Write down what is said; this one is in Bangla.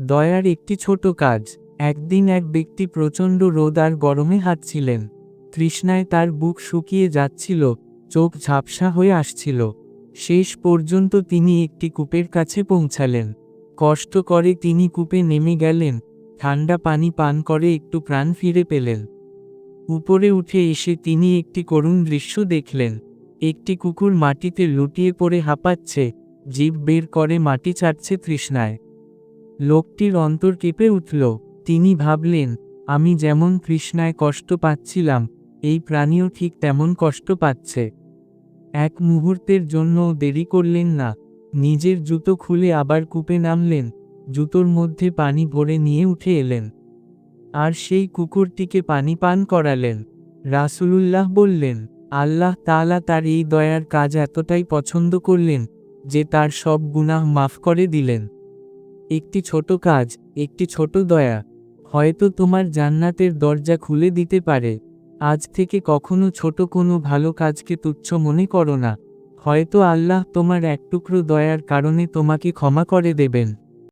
দয়ার একটি ছোট কাজ। একদিন এক ব্যক্তি প্রচণ্ড রোদ আর গরমে হাঁটছিলেন। তৃষ্ণায় তার বুক শুকিয়ে যাচ্ছিল, চোখ ঝাপসা হয়ে আসছিল। শেষ পর্যন্ত তিনি একটি কূপের কাছে পৌঁছালেন। কষ্ট করে তিনি কূপে নেমে গেলেন। ঠান্ডা পানি পান করে একটু প্রাণ ফিরে পেলেন। উপরে উঠে এসে তিনি একটি করুণ দৃশ্য দেখলেন। একটি কুকুর মাটিতে লুটিয়ে পড়ে হাঁপাচ্ছে। জীব বের করে মাটি চাটছে তৃষ্ণায়। লোকটির অন্তর কেঁপে উঠল। তিনি ভাবলেন, আমি যেমন তৃষ্ণায় কষ্ট পাচ্ছিলাম, এই প্রাণীও ঠিক তেমন কষ্ট পাচ্ছে। এক মুহূর্তের জন্য দেরি করলেন না। নিজের জুতো খুলে আবার কূপে নামলেন। জুতোর মধ্যে পানি ভরে নিয়ে উঠে এলেন। আর সেই কুকুরটিকে পানি পান করালেন। রাসূলুল্লাহ বললেন, আল্লাহ তাআলা তার এই দয়ার কাজ এতটাই পছন্দ করলেন, যে তার সব গুনাহ মাফ করে দিলেন। একটি ছোট কাজ, একটি ছোট দয়া। হয়তো তোমার জান্নাতের দরজা খুলে দিতে পারে। আজ থেকে কখনো ছোট কোনো ভালো কাজকে তুচ্ছ মনে করো না। হয়তো আল্লাহ তোমার এক টুকরো দয়ার কারণে তোমাকে ক্ষমা করে দেবেন।